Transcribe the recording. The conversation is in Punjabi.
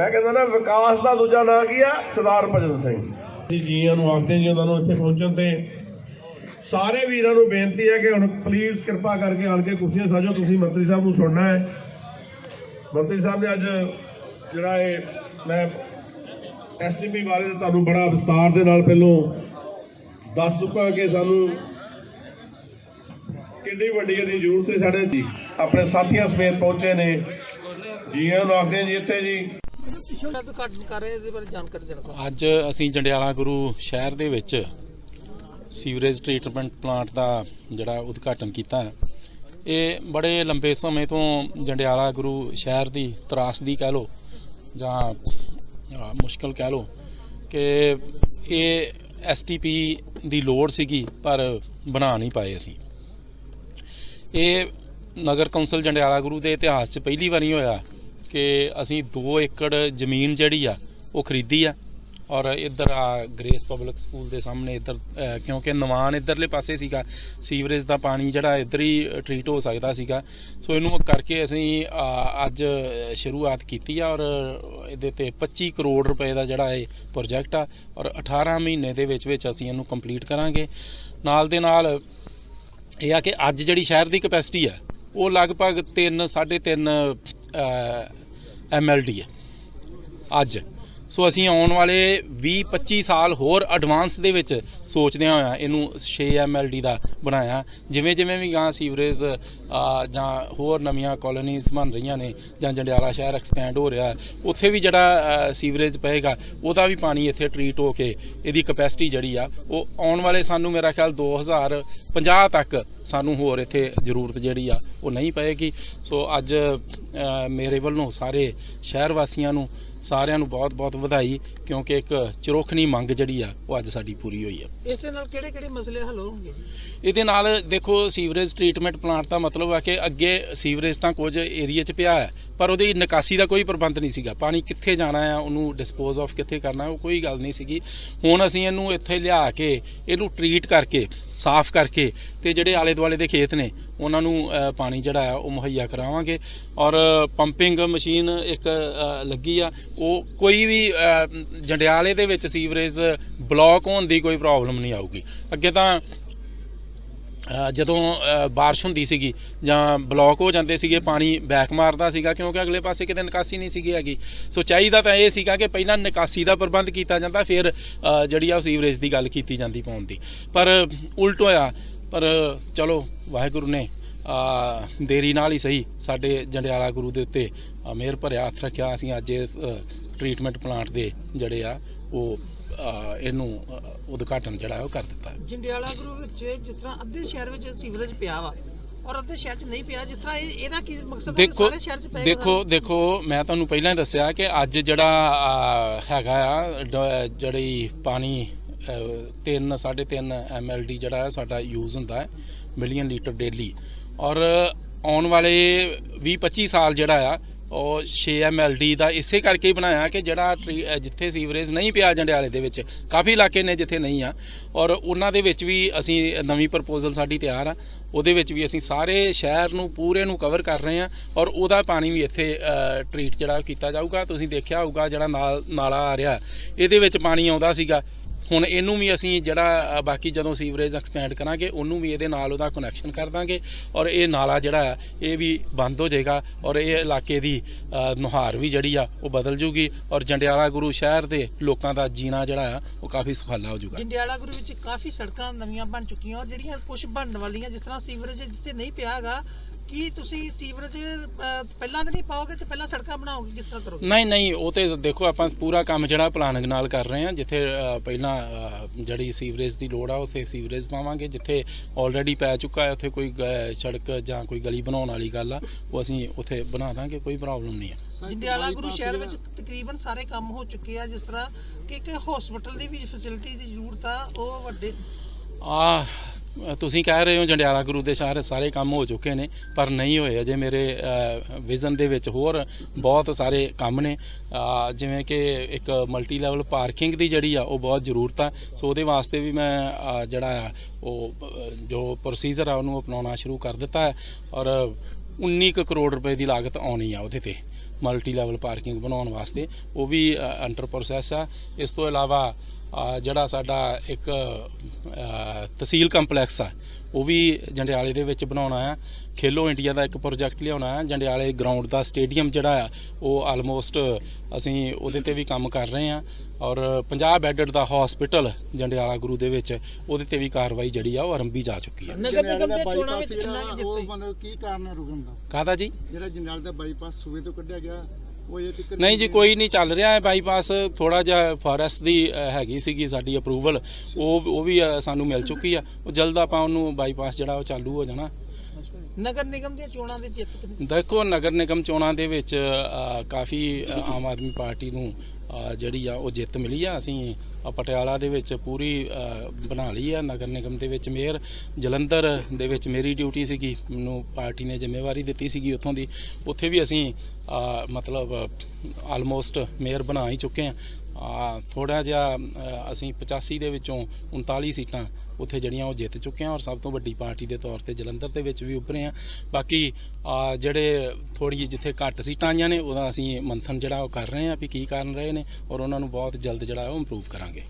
ਮੈਂ ਕਹਿੰਦਾ ਨਾ, ਵਿਕਾਸ ਦਾ ਦੂਜਾ ਨਾਂ ਕੀ ਆ? ਸਰਦਾਰ ਭਜਨ ਸਿੰਘ। ਜੀਆਂ ਨੂੰ ਆਖਦੇ ਜੀ, ਉਹਨਾਂ ਨੂੰ ਇੱਥੇ ਪਹੁੰਚਣ ਤੇ ਸਾਰੇ ਵੀਰਾਂ ਨੂੰ ਬੇਨਤੀ ਹੈ ਕਿ ਹੁਣ ਪਲੀਜ਼ ਕਿਰਪਾ ਕਰਕੇ ਆਣ ਕੇ ਕੁਰਸੀਆਂ ਸਾਜੋ, ਤੁਸੀਂ ਮੰਤਰੀ ਸਾਹਿਬ ਨੂੰ ਸੁਣਨਾ ਹੈ। ਮੰਤਰੀ ਸਾਹਿਬ ਨੇ ਅੱਜ ਜਿਹੜਾ ਇਹ ਮੈਂ ਐਸਟੀਪੀ ਬਾਰੇ ਤੁਹਾਨੂੰ ਬੜਾ ਵਿਸਤਾਰ ਦੇ ਨਾਲ ਪਹਿਲੋਂ ਦੱਸ ਚੁੱਕਾ ਕਿ ਸਾਨੂੰ ਕਿੰਨੀ ਵੱਡੀ ਇਹਦੀ ਜ਼ਰੂਰਤ ਹੈ ਸਾਡੇ ਜੀ ਆਪਣੇ ਸਾਥੀਆਂ ਸਮੇਤ ਪਹੁੰਚੇ ਨੇ। ਜੀਆਂ ਨੂੰ ਆਖਦੇ ਜੀ, ਇੱਥੇ ਜੀ। ਸ਼ਾਇਦ ਉਦਘਾਟਨ ਕਰ ਰਹੇ, ਇਹਦੇ ਬਾਰੇ ਜਾਣਕਾਰੀ ਦੇਣਾ ਚਾਹੁੰਦਾ। ਅੱਜ ਅਸੀਂ ਜੰਡਿਆਲਾ ਗੁਰੂ ਸ਼ਹਿਰ ਦੇ ਵਿੱਚ ਸੀਵਰੇਜ ਟ੍ਰੀਟਮੈਂਟ ਪਲਾਂਟ ਦਾ ਜਿਹੜਾ ਉਦਘਾਟਨ ਕੀਤਾ ਹੈ। ਇਹ ਬੜੇ ਲੰਬੇ ਸਮੇਂ ਤੋਂ ਜੰਡਿਆਲਾ ਗੁਰੂ ਸ਼ਹਿਰ ਦੀ ਤਰਾਸਦੀ ਕਹਿ ਲੋ ਜਾਂ ਮੁਸ਼ਕਲ ਕਹਿ ਲੋ ਕਿ ਇਹ ਐਸਟੀਪੀ ਦੀ ਲੋੜ ਸੀਗੀ, ਪਰ ਬਣਾ ਨਹੀਂ ਪਾਏ ਅਸੀਂ। ਇਹ ਨਗਰ ਕੌਂਸਲ ਜੰਡਿਆਲਾ ਗੁਰੂ ਦੇ ਇਤਿਹਾਸ 'ਚ ਪਹਿਲੀ ਵਾਰੀ ਹੋਇਆ। ਕਿ ਅਸੀਂ 2 ਏਕੜ ਜ਼ਮੀਨ ਜਿਹੜੀ ਆ, ਉਹ ਖਰੀਦੀ ਆ ਔਰ ਇੱਧਰ ਆ ਗ੍ਰੇਸ ਪਬਲਿਕ ਸਕੂਲ ਦੇ ਸਾਹਮਣੇ ਇੱਧਰ ਕਿਉਂਕਿ ਨਵਾਨ ਇੱਧਰਲੇ ਪਾਸੇ ਸੀਗਾ, ਸੀਵਰੇਜ ਦਾ ਪਾਣੀ ਜਿਹੜਾ ਇੱਧਰ ਹੀ ਟ੍ਰੀਟ ਹੋ ਸਕਦਾ ਸੀਗਾ। ਸੋ ਇਹਨੂੰ ਕਰਕੇ ਅਸੀਂ ਅੱਜ ਸ਼ੁਰੂਆਤ ਕੀਤੀ ਆ ਔਰ ਇਹਦੇ ਤੇ 25 ਕਰੋੜ ਰੁਪਏ ਦਾ ਜਿਹੜਾ ਇਹ ਪ੍ਰੋਜੈਕਟ ਆ ਔਰ 18 ਮਹੀਨੇ ਦੇ ਵਿੱਚ ਵਿੱਚ ਅਸੀਂ ਇਹਨੂੰ ਕੰਪਲੀਟ ਕਰਾਂਗੇ। ਨਾਲ ਦੇ ਨਾਲ ਇਹ ਆ ਕਿ ਅੱਜ ਜਿਹੜੀ ਸ਼ਹਿਰ ਦੀ ਕਪੈਸਿਟੀ ਆ, ਉਹ ਲਗਭਗ 3 3.5 ਐਮਐਲਡੀ ਹੈ। ਅੱਜ। ਸੋ ਅਸੀਂ ਆਉਣ ਵਾਲੇ 20 25 ਸਾਲ ਹੋਰ ਐਡਵਾਂਸ ਦੇ ਵਿੱਚ ਸੋਚਦਿਆਂ ਹੋਇਆ ਇਹਨੂੰ 6 ਐਮਐਲਡੀ ਦਾ ਬਣਾਇਆ। ਜਿਵੇਂ ਜਿਵੇਂ ਵੀ ਗਾਂ ਸੀਵਰੇਜ ਜਾਂ ਹੋਰ ਨਵੀਆਂ ਕਾਲੋਨੀਜ਼ ਬਣ ਰਹੀਆਂ ਨੇ, ਜਾਂ ਜੰਡਿਆਲਾ ਸ਼ਹਿਰ ਐਕਸਪੈਂਡ ਹੋ ਰਿਹਾ, ਉੱਥੇ ਵੀ ਜਿਹੜਾ ਸੀਵਰੇਜ ਪਏਗਾ, ਉਹਦਾ ਵੀ ਪਾਣੀ ਇੱਥੇ ਟਰੀਟ ਹੋ ਕੇ ਇਹਦੀ ਕਪੈਸਿਟੀ ਜਿਹੜੀ ਆ, ਉਹ ਆਉਣ ਵਾਲੇ ਸਾਨੂੰ ਮੇਰਾ ਖਿਆਲ 2050 ਤੱਕ ਸਾਨੂੰ ਹੋਰ ਇੱਥੇ ਜ਼ਰੂਰਤ ਜਿਹੜੀ ਆ, ਉਹ ਨਹੀਂ ਪਏਗੀ। ਸੋ ਅੱਜ ਮੇਰੇ ਵੱਲੋਂ ਸਾਰੇ ਸ਼ਹਿਰ ਵਾਸੀਆਂ ਨੂੰ ਸਾਰਿਆਂ ਨੂੰ ਬਹੁਤ-ਬਹੁਤ ਵਧਾਈ ਕਿਉਂਕਿ ਇੱਕ ਚਰੋਖਣੀ ਮੰਗ ਜਿਹੜੀ ਆ ਉਹ ਅੱਜ ਸਾਡੀ ਪੂਰੀ ਹੋਈ ਆ। ਇਸ ਦੇ ਨਾਲ ਕਿਹੜੇ ਕਿਹੜੇ ਮਸਲੇ ਹੱਲ ਹੋਣਗੇ? ਇਹਦੇ ਨਾਲ ਦੇਖੋ ਸੀਵਰੇਜ ਟ੍ਰੀਟਮੈਂਟ ਪਲਾਂਟ ਦਾ ਮਤਲਬ ਹੈ ਕਿ ਅੱਗੇ ਸੀਵਰੇਜ ਤਾਂ ਕੁਝ ਏਰੀਆ 'ਚ ਪਿਆ ਹੈ ਪਰ ਉਹਦੀ ਨਿਕਾਸੀ ਦਾ ਕੋਈ ਪ੍ਰਬੰਧ ਨਹੀਂ ਸੀਗਾ। ਪਾਣੀ ਕਿੱਥੇ ਜਾਣਾ ਆ ਉਹਨੂੰ ਡਿਸਪੋਜ਼ ਆਫ ਕਿੱਥੇ ਕਰਨਾ ਉਹ ਕੋਈ ਗੱਲ ਨਹੀਂ ਸੀਗੀ। ਹੁਣ ਅਸੀਂ ਇਹਨੂੰ ਇੱਥੇ ਲਿਆ ਕੇ ਇਹਨੂੰ ਟ੍ਰੀਟ ਕਰਕੇ ਸਾਫ਼ ਕਰਕੇ ਤੇ ਜਿਹੜੇ ਆਲੇ ਦੁਆਲੇ ਦੇ ਖੇਤ ਨੇ ਉਹਨਾਂ ਨੂੰ ਪਾਣੀ ਜਿਹੜਾ ਆ ਉਹ ਮੁਹੱਈਆ ਕਰਾਵਾਂਗੇ। ਔਰ ਪੰਪਿੰਗ ਮਸ਼ੀਨ ਇੱਕ ਲੱਗੀ ਆ। ਉਹ ਕੋਈ ਵੀ ਜੰਡਿਆਲੇ ਦੇ ਵਿੱਚ ਸੀਵਰੇਜ ਬਲੌਕ ਹੋਣ ਦੀ ਕੋਈ ਪ੍ਰੋਬਲਮ ਨਹੀਂ ਆਊਗੀ। ਅੱਗੇ ਤਾਂ ਜਦੋਂ ਅ, ਬਾਰਿਸ਼ ਹੁੰਦੀ ਸੀਗੀ ਜਾਂ ਬਲੌਕ ਹੋ ਜਾਂਦੇ ਸੀਗੇ ਪਾਣੀ ਬੈਕ ਮਾਰਦਾ ਸੀਗਾ ਕਿਉਂਕਿ ਅਗਲੇ ਪਾਸੇ ਕਿਤੇ ਨਿਕਾਸੀ ਨਹੀਂ ਸੀਗੀ ਹੈਗੀ। ਸੋ ਚਾਹੀਦਾ ਤਾਂ ਇਹ ਸੀਗਾ ਕਿ ਪਹਿਲਾਂ ਨਿਕਾਸੀ ਦਾ ਪ੍ਰਬੰਧ ਕੀਤਾ ਜਾਂਦਾ ਫਿਰ ਜਿਹੜੀ ਆ ਉਹ ਸੀਵਰੇਜ ਦੀ ਗੱਲ ਕੀਤੀ ਜਾਂਦੀ ਪਾਉਣ ਦੀ। ਪਰ ਉਲਟ ਹੋਇਆ ਪਰ ਚਲੋ ਵਾਹਿਗੁਰੂ ਨੇ ਆ ਦੇਰੀ ਨਾਲ ਹੀ ਸਹੀ ਸਾਡੇ ਜੰਡਿਆਲਾ ਗੁਰੂ ਦੇ ਉੱਤੇ ਮਿਹਰ ਭਰਿਆ ਹੱਥ ਰੱਖਿਆ। ਅਸੀਂ ਅੱਜ ਇਸ ਟ੍ਰੀਟਮੈਂਟ ਪਲਾਂਟ ਦੇ ਜਿਹੜੇ ਆ ਉਹ ਇਹਨੂੰ ਉਦਘਾਟਨ ਜਿਹੜਾ ਉਹ ਕਰ ਦਿੱਤਾ। ਜੰਡਿਆਲਾ ਗੁਰੂ ਵਿੱਚ ਜਿਸ ਤਰ੍ਹਾਂ ਅੱਧੇ ਸ਼ਹਿਰ ਵਿੱਚ ਸੀਵਰੇਜ ਪਿਆ ਵਾ ਔਰ ਅੱਧੇ ਸ਼ਹਿਰ 'ਚ ਨਹੀਂ ਪਿਆ ਜਿਸ ਤਰ੍ਹਾਂ ਇਹ ਇਹਦਾ ਕੀ ਮਕਸਦ ਹੈ ਸਾਰੇ ਸ਼ਹਿਰ 'ਚ ਪਏਗਾ ਦੇਖੋ ਦੇਖੋ ਮੈਂ ਤੁਹਾਨੂੰ ਪਹਿਲਾਂ ਹੀ ਦੱਸਿਆ ਕਿ ਅੱਜ ਜਿਹੜਾ ਹੈਗਾ ਆ ਜਿਹੜੀ ਪਾਣੀ 3 3.5 ਐਮਐਲਡੀ ਜਿਹੜਾ ਹੈ ਸਾਡਾ ਯੂਜ਼ ਹੁੰਦਾ ਹੈ ਮਿਲੀਅਨ ਲੀਟਰ ਡੇਲੀ ਔਰ ਆਉਣ ਵਾਲੇ 20 25 ਸਾਲ ਜਿਹੜਾ ਆ, ਉਹ 6 ਐਮਐਲਡੀ ਦਾ ਇਸੇ ਕਰਕੇ ਹੀ ਬਣਾਇਆ ਕਿ ਜਿਹੜਾ ਟਰੀ- ਜਿੱਥੇ ਸੀਵਰੇਜ ਨਹੀਂ ਪਿਆ ਜੰਡਿਆਲੇ ਦੇ ਵਿੱਚ, ਕਾਫੀ ਇਲਾਕੇ ਨੇ ਜਿੱਥੇ ਨਹੀਂ ਆ। ਔਰ ਉਹਨਾਂ ਦੇ ਵਿੱਚ ਵੀ ਅਸੀਂ ਨਵੀਂ ਪ੍ਰਪੋਜ਼ਲ ਸਾਡੀ ਤਿਆਰ ਆ। ਉਹਦੇ ਵਿੱਚ ਵੀ ਅਸੀਂ ਸਾਰੇ ਸ਼ਹਿਰ ਨੂੰ, ਪੂਰੇ ਨੂੰ ਕਵਰ ਕਰ ਰਹੇ ਹਾਂ ਔਰ ਉਹਦਾ ਪਾਣੀ ਵੀ ਇੱਥੇ ਟ੍ਰੀਟ ਜਿਹੜਾ ਕੀਤਾ ਜਾਊਗਾ। ਤੁਸੀਂ ਦੇਖਿਆ ਹੋਊਗਾ ਜਿਹੜਾ ਨਾਲ, ਨਾਲਾ ਆ ਰਿਹਾ। ਇਹਦੇ ਵਿੱਚ ਪਾਣੀ ਆਉਂਦਾ ਸੀਗਾ। ਹੁਣ ਇਹਨੂੰ ਵੀ ਅਸੀਂ ਜਿਹੜਾ ਬਾਕੀ ਜਦੋਂ ਸੀਵਰੇਜ ਐਕਸਪੈਂਡ ਕਰਾਂਗੇ, ਉਹਨੂੰ ਵੀ ਇਹਦੇ ਨਾਲ ਉਹਦਾ ਕਨੈਕਸ਼ਨ ਕਰ ਦਾਂਗੇ ਔਰ ਇਹ ਨਾਲਾ ਜਿਹੜਾ ਇਹ ਵੀ ਬੰਦ ਹੋ ਜਾਏਗਾ ਔਰ ਇਹ ਇਲਾਕੇ ਦੀ ਨੁਹਾਰ ਵੀ ਜਿਹੜੀ ਆ, ਉਹ ਬਦਲ ਜੂਗੀ ਔਰ ਜੰਡਿਆਲਾ ਗੁਰੂ ਸ਼ਹਿਰ ਦੇ ਲੋਕਾਂ ਦਾ ਜੀਣਾ ਜਿਹੜਾ ਆ, ਉਹ ਕਾਫੀ ਸੁਖਾਲਾ ਹੋ ਜਾਊਗਾ। ਜੰਡਿਆਲਾ ਗੁਰੂ ਵਿੱਚ ਕਾਫੀ ਸੜਕਾਂ ਨਵੀਆਂ ਬਣ ਚੁੱਕੀਆਂ ਔਰ ਜਿਹੜੀਆਂ ਕੁਝ ਬਣਨ ਵਾਲੀਆਂ, ਜਿਸ ਤਰ੍ਹਾਂ ਸੀਵਰੇਜ ਜਿੱਥੇ ਨਹੀਂ ਪਿਆ ਹੈਗਾ ਕੀ ਤੁਸੀਂ ਸੀਵਰੇਜ ਅਹ, ਪਹਿਲਾਂ ਤਾਂ ਨਹੀਂ ਪਾਓਗੇ ਤੇ ਪਹਿਲਾਂ ਸੜਕਾਂ ਬਣਾਓਗੇ ਕਿਸ ਤਰ੍ਹਾਂ ਕਰੋਗੇ? ਨਹੀਂ ਨਹੀਂ ਉਹ ਤੇ ਦੇਖੋ ਆਪਾਂ ਪੂਰਾ ਕੰਮ ਜਿਹੜਾ ਪਲਾਨਿੰਗ ਨਾਲ ਕਰ ਰਹੇ ਹਾਂ ਜਿੱਥੇ ਅ, ਪਹਿਲਾਂ ਅ, ਜਿਹੜੀ ਸੀਵਰੇਜ ਦੀ ਲੋੜ ਆ ਉਸੇ ਸੀਵਰੇਜ ਪਾਵਾਂਗੇ ਜਿੱਥੇ ਆਲਰੇਡੀ ਪੈ ਚੁੱਕਾ ਹੈ ਉੱਥੇ ਕੋਈ ਗ- ਸੜਕ ਜਾਂ ਕੋਈ ਗਲੀ ਬਣਾਉਣ ਵਾਲੀ ਗੱਲ ਆ ਉਹ ਅਸੀਂ ਉੱਥੇ ਬਣਾ ਦਾਂਗੇ ਕੋਈ ਪ੍ਰੋਬਲਮ ਨਹੀਂ ਹੈ। ਜੰਡਿਆਲਾ ਗੁਰੂ ਸ਼ਹਿਰ ਵਿੱਚ ਤਕਰੀਬਨ ਸਾਰੇ ਕੰਮ ਹੋ ਚੁੱਕੇ ਆ ਜਿਸ ਤਰ੍ਹਾਂ ਕਿ ਇੱਕ ਹਸਪੀਟਲ ਦੀ ਵੀ ਫੈਸਿਲਿਟੀ ਦੀ ਜ਼ਰੂਰਤ ਆ ਉਹ ਵੱਡੇ ਆ ਤੁਸੀਂ ਕਹਿ ਰਹੇ ਹੋ ਜੰਡਿਆਲਾ ਗੁਰੂ ਦੇ ਸ਼ਹਿਰ ਸਾਰੇ ਕੰਮ ਹੋ ਚੁੱਕੇ ਨੇ, ਪਰ ਨਹੀਂ ਹੋਏ ਅਜੇ ਮੇਰੇ ਵਿਜ਼ਨ ਦੇ ਵਿੱਚ ਹੋਰ ਬਹੁਤ ਸਾਰੇ ਕੰਮ ਨੇ। ਜਿਵੇਂ ਕਿ ਇੱਕ ਮਲਟੀ ਲੈਵਲ ਪਾਰਕਿੰਗ ਦੀ ਜਿਹੜੀ ਆ, ਉਹ ਬਹੁਤ ਜ਼ਰੂਰਤ ਆ। ਸੋ ਉਹਦੇ ਵਾਸਤੇ ਵੀ ਮੈਂ ਜਿਹੜਾ ਆ, ਉਹ ਜੋ ਪ੍ਰੋਸੀਜਰ ਆ, ਉਹਨੂੰ ਅਪਣਾਉਣਾ ਸ਼ੁਰੂ ਕਰ ਦਿੱਤਾ ਹੈ। ਔਰ 19 ਕੁ ਕਰੋੜ ਰੁਪਏ ਦੀ ਲਾਗਤ ਆਉਣੀ ਆ ਉਹਦੇ ਤੇ ਮਲਟੀ ਲੈਵਲ ਪਾਰਕਿੰਗ ਬਣਾਉਣ ਵਾਸਤੇ। ਉਹ ਵੀ ਅੰਡਰ ਪ੍ਰੋਸੈਸ ਆ। ਇਸ ਤੋਂ ਇਲਾਵਾ ਜਿਹੜਾ ਸਾਡਾ ਇੱਕ ਤਹਿਸੀਲ ਕੰਪਲੈਕਸ ਆ ਉਹ ਵੀ ਜੰਡਿਆਲੇ ਦੇ ਵਿੱਚ ਬਣਾਉਣਾ ਆ। ਖੇਲੋ ਇੰਡੀਆ ਦਾ ਇੱਕ ਪ੍ਰੋਜੈਕਟ ਲਿਆਉਣਾ ਆ। ਜੰਡਿਆਲੇ ਗਰਾਊਂਡ ਦਾ ਸਟੇਡੀਅਮ ਜਿਹੜਾ ਆ ਉਹ ਆਲਮੋਸਟ ਅਸੀਂ ਉਹਦੇ ਤੇ ਵੀ ਕੰਮ ਕਰ ਰਹੇ ਆ। ਔਰ 50 ਬੈੱਡਡ ਦਾ ਹਸਪੀਟਲ ਜੰਡਿਆਲਾ ਗੁਰੂ ਦੇ ਵਿੱਚ ਉਹਦੇ ਤੇ ਵੀ ਕਾਰਵਾਈ ਜਿਹੜੀ ਆ ਉਹ ਆਰੰਭੀ ਜਾ ਚੁੱਕੀ ਆ। ਨਗਰ ਨਿਗਮ ਦੇ ਚੋਣਾਂ ਵਿੱਚ ਕਿੰਨਾ ਕੁ ਉਹ ਜਿੱਤੇ ਮਤਲਬ ਕੀ ਕਾਰਨ ਰੁਕਣ ਦਾ ਕਾਹਦਾ ਜੀ? ਜਿਹੜਾ ਜੰਡਿਆਲੇ ਦਾ ਬਾਈਪਾਸ ਸੂਬੇ ਤੋਂ ਕੱਢਿਆ ਗਿਆ ਉਹ ਇਹ ਤੱਕ ਨਹੀਂ ਜੀ ਕੋਈ ਨਹੀਂ ਚੱਲ ਰਿਹਾ ਹੈ ਬਾਈਪਾਸ। ਥੋੜਾ ਜਿਹਾ ਫੋਰੈਸਟ ਦੀ ਅ, ਹੈਗੀ ਸੀਗੀ ਸਾਡੀ ਅਪਰੂਵਲ ਉਹ ਉਹ ਵੀ ਅ, ਸਾਨੂੰ ਮਿਲ ਚੁੱਕੀ ਆ। ਉਹ ਜਲਦ ਆਪਾਂ ਉਹਨੂੰ ਬਾਈਪਾਸ ਜਿਹੜਾ ਉਹ ਚਾਲੂ ਹੋ ਜਾਣਾ। ਨਗਰ ਨਿਗਮ ਦੀਆਂ ਚੋਣਾਂ ਦੇ ਜਿੱਤ ਦੇਖੋ, ਨਗਰ ਨਿਗਮ ਚੋਣਾਂ ਦੇ ਵਿੱਚ ਕਾਫੀ ਆਮ ਆਦਮੀ ਪਾਰਟੀ ਨੂੰ ਜਿਹੜੀ ਆ, ਉਹ ਜਿੱਤ ਮਿਲੀ ਆ। ਅਸੀਂ ਪਟਿਆਲਾ ਦੇ ਵਿੱਚ ਪੂਰੀ ਬਣਾ ਲਈ ਆ ਨਗਰ ਨਿਗਮ ਦੇ ਵਿੱਚ। ਮੇਅਰ ਜਲੰਧਰ ਦੇ ਵਿੱਚ ਮੇਰੀ ਡਿਊਟੀ ਸੀਗੀ। ਮੈਨੂੰ ਪਾਰਟੀ ਨੇ ਜ਼ਿੰਮੇਵਾਰੀ ਦਿੱਤੀ ਸੀਗੀ ਉੱਥੋਂ ਦੀ। ਉੱਥੇ ਵੀ ਅਸੀਂ ਮਤਲਬ ਆਲਮੋਸਟ ਮੇਅਰ ਬਣਾ ਹੀ ਚੁੱਕੇ ਆ। ਥੋੜਾ ਜਿਹਾ ਅਸੀਂ 85 ਦੇ ਵਿੱਚੋਂ 39 ਸੀਟਾਂ ਉੱਥੇ ਜਿਹੜੀਆਂ ਉਹ ਜਿੱਤ ਚੁੱਕੇ ਆ ਔਰ ਸਭ ਤੋਂ ਵੱਡੀ ਪਾਰਟੀ ਦੇ ਤੌਰ ਤੇ ਜਲੰਧਰ ਦੇ ਵਿੱਚ ਵੀ ਉੱਭਰੇ ਆ। ਬਾਕੀ ਜਿਹੜੇ ਥੋੜੀ ਜਿੱਥੇ ਘੱਟ ਸੀਟਾਂ ਆਈਆਂ ਨੇ, ਉਹਦਾ ਅਸੀਂ ਮੰਥਨ ਜਿਹੜਾ ਉਹ ਕਰ ਰਹੇ ਆ ਵੀ ਕੀ ਕਾਰਨ ਰਹੇ ਨੇ ਔਰ ਉਹਨਾਂ ਨੂੰ ਬਹੁਤ ਜਲਦ ਜਿਹੜਾ ਉਹ ਇੰਪਰੂਵ ਕਰਾਂਗੇ।